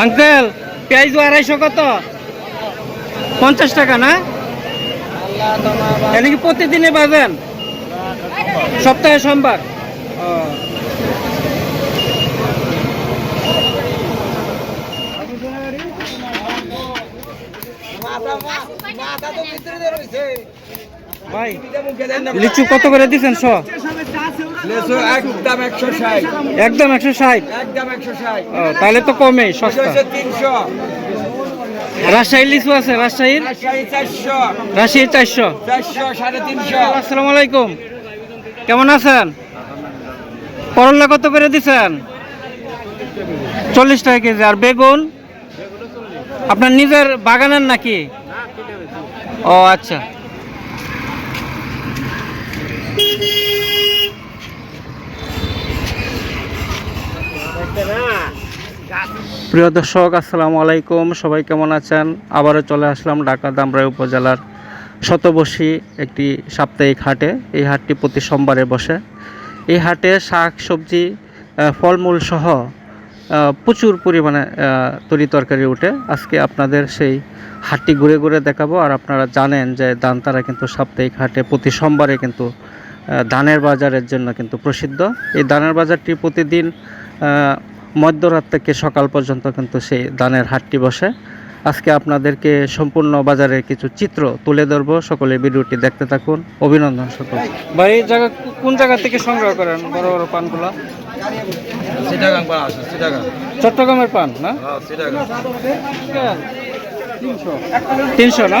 Uncle, পেঁয়াজ আড়াইশো কত? পঞ্চাশ টাকা, না? এটা কি প্রতিদিনে বাজেন? সপ্তাহে সোমবার। ভাই, লিচু কত করে দিচ্ছেন শ? লেসু একদম একশো ষাট। একদম তাহলে তো কমে সস্তা। তিনশো। রাজশাহীর লিচু আছে রাজশাহীর? রাজশাহী চারশো। রাজশাহী আসসালামু আলাইকুম। কেমন আছেন? করল্লা কত করে দিচ্ছেন চল্লিশ টাকা কেজি। আর বেগুন? আপনার নিজের বাগানের নাকি? ও আচ্ছা। প্রিয় দর্শক, আসসালামু আলাইকুম। সবাই কেমন আছেন? আবারও চলে আসলাম ঢাকা দামরাই উপজেলার শতবর্ষী একটি সাপ্তাহিক হাটে। এই হাটটি প্রতি সোমবারে বসে। এই হাটে শাক, সবজি ফলমূল সহ প্রচুর পরিমাণে তরি তরকারি উঠে। আজকে আপনাদের সেই হাটটি ঘুরে ঘুরে দেখাবো। আর আপনারা জানেন যে দানতারা কিন্তু সাপ্তাহিক হাটে প্রতি সোমবারে কিন্তু ধানের বাজারের জন্য কিন্তু প্রসিদ্ধ। এই ধানের বাজারটি প্রতিদিন মধ্যরাত থেকে সকাল পর্যন্ত কিন্তু সেই ধানের হাটটি বসে। আজকে আপনাদেরকে সম্পূর্ণ বাজারের কিছু চিত্র তুলে ধরবো। সকলে ভিডিওটি দেখতে থাকুন। অভিনন্দন সকল ভাই এই জায়গা কোন জায়গা থেকে সংগ্রহ করেন বড় বড় পানগুলো? চট্টগ্রামের পান না? হ্যাঁ তিনশো না?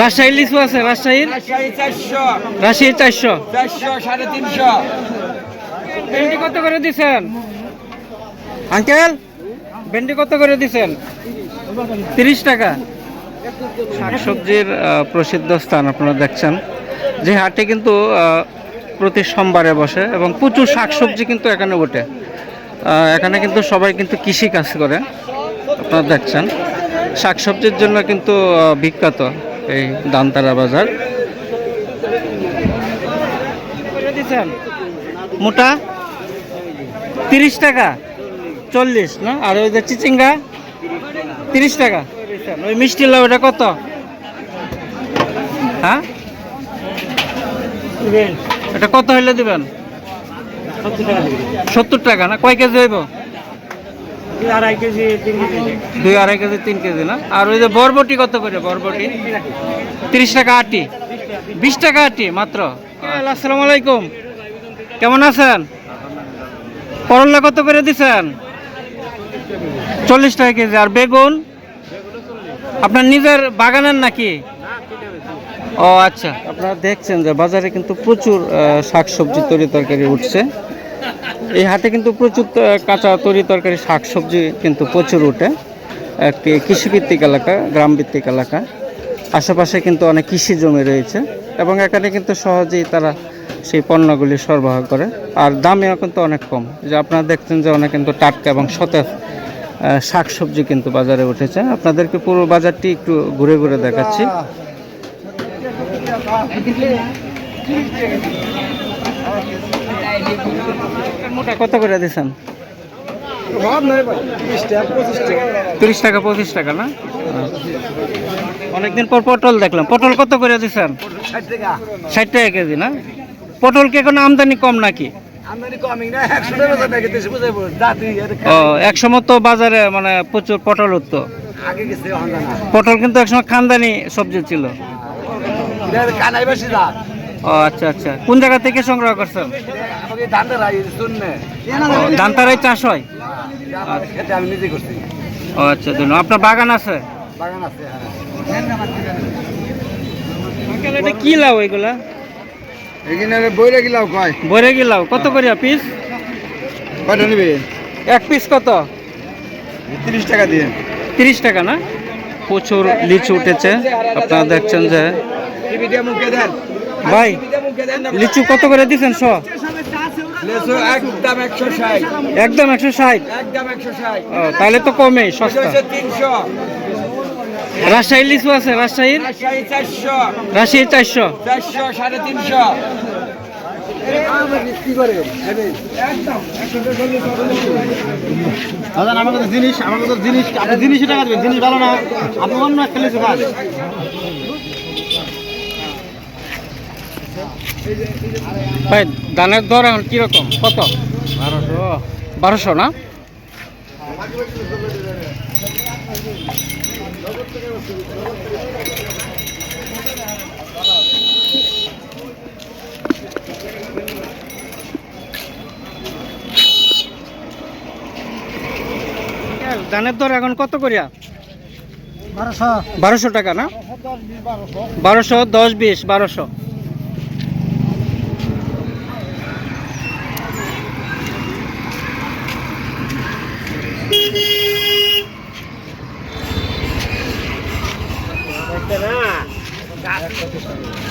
রাজশাহীর লিচু আছে রাজশাহীর? রাজশাহী চারশো। রাজশাহী চারশো। চারশো সাড়ে তিনশো। ভেন্ডি কত করে দিছেন? আঙ্কেল? ভেন্ডি কত করে দিছেন? তিরিশ টাকা। শাকসবজির প্রসিদ্ধ স্থান আপনারা দেখছেন। যে হাটে কিন্তু প্রতি সোমবারে বসে এবং প্রচুর শাকসবজি কিন্তু এখানে ওঠে এখানে কিন্তু সবাই কিন্তু কৃষি কাজ করে। আপনারা দেখছেন। শাকসবজির জন্য কিন্তু বিখ্যাত। এই দানতারা বাজার। মোটা? তিরিশ টাকা। চল্লিশ, না? আর ওই যে চিচিঙ্গা? তিরিশ টাকা। ওই মিষ্টি লাউ ওটা কত? হ্যাঁ? এটা কত হইলে দিবেন? সত্তর টাকা, না? কয় কেজি হইব আড়াই কেজি তিন কেজি দুই আড়াই কেজি তিন কেজি। না? আর ওই যে বরবটি কত করে বরবটি? তিরিশ টাকা আটি। বিশ টাকা আটি মাত্র? আসসালামু আলাইকুম। কেমন আছেন? করল্লা কত করে দিছেন? চল্লিশ টাকা কেজি। আর বেগুন? আপনার নিজের বাগানের নাকি? ও আচ্ছা। আপনারা দেখছেন যে বাজারে কিন্তু প্রচুর শাক সবজি তরি তরকারি উঠছে। এই হাটে কিন্তু প্রচুর কাঁচা তরি তরকারি শাক সবজি কিন্তু প্রচুর উঠে। একটি কৃষিভিত্তিক এলাকা, গ্রামভিত্তিক এলাকা। আশেপাশে কিন্তু অনেক কৃষি জমি রয়েছে এবং এখানে কিন্তু সহজেই তারা সেই পণ্যগুলি সরবরাহ করে। আর দামেও কিন্তু অনেক কম। যে আপনারা দেখছেন যে অনেক কিন্তু টাটকা এবং সতেজ শাক সবজি কিন্তু বাজারে উঠেছে। আপনাদেরকে পুরো বাজারটি একটু ঘুরে ঘুরে দেখাচ্ছি। কত করে দিয়েছেন তিরিশ টাকা পঁচিশ টাকা। না? অনেকদিন পর পটল দেখলাম। পটল কত করে দিচ্ছেন ষাট টাকা। কেজি না? পটল কি এখন আমদানি কম নাকি? আমদানি কমিং না একশো টাকা বেচা নাকি দেশে বুঝাইব জাতি ও এক সময় তো বাজারে মানে প্রচুর পটল উঠতো। পটল কিন্তু একসময় খানদানি সবজি ছিল। ও আচ্ছা আচ্ছা। কোন জায়গা থেকে সংগ্রহ করছেন? ধানতারাই চাষ হয়? আমি নিজে করছি ও আচ্ছা ধন্যবাদ। আপনার বাগান আছে? বাগান আছে হ্যাঁ আঙ্কেল, এটা কি লাউ এগুলা? এখানে বইরে গেলাম কয় বরে লাউ। কত করে পিস নিবে এক পিস কত? তিরিশ টাকা দিয়ে তিরিশ টাকা না? প্রচুর লিচু উঠেছে। আপনারা দেখছেন যে ভাই লিচু কত করে দিচ্ছেন শ একদম একশো ষাট। তাহলে তো কমে সস্তা। তিনশো। রাজশাহী লিচু আছে রাজশাহীর? রাজশাহী চারশো। রাজশাহী চারশো। চারশো সাড়ে তিনশো। দাদা আমার কাছে জিনিস আমার কাছে জিনিস আপনি জিনিসই টাকা দেবেন জিনিস ভালো না আপনি অন্য একটা লিচু খান। ভাই ধানের দর এখন কীরকম? কত? বারোশো। বারোশো না? ধানের দর এখন কত করিয়া? বারোশো। বারোশো টাকা না? বারোশো দশ বিশ বারোশো। はい。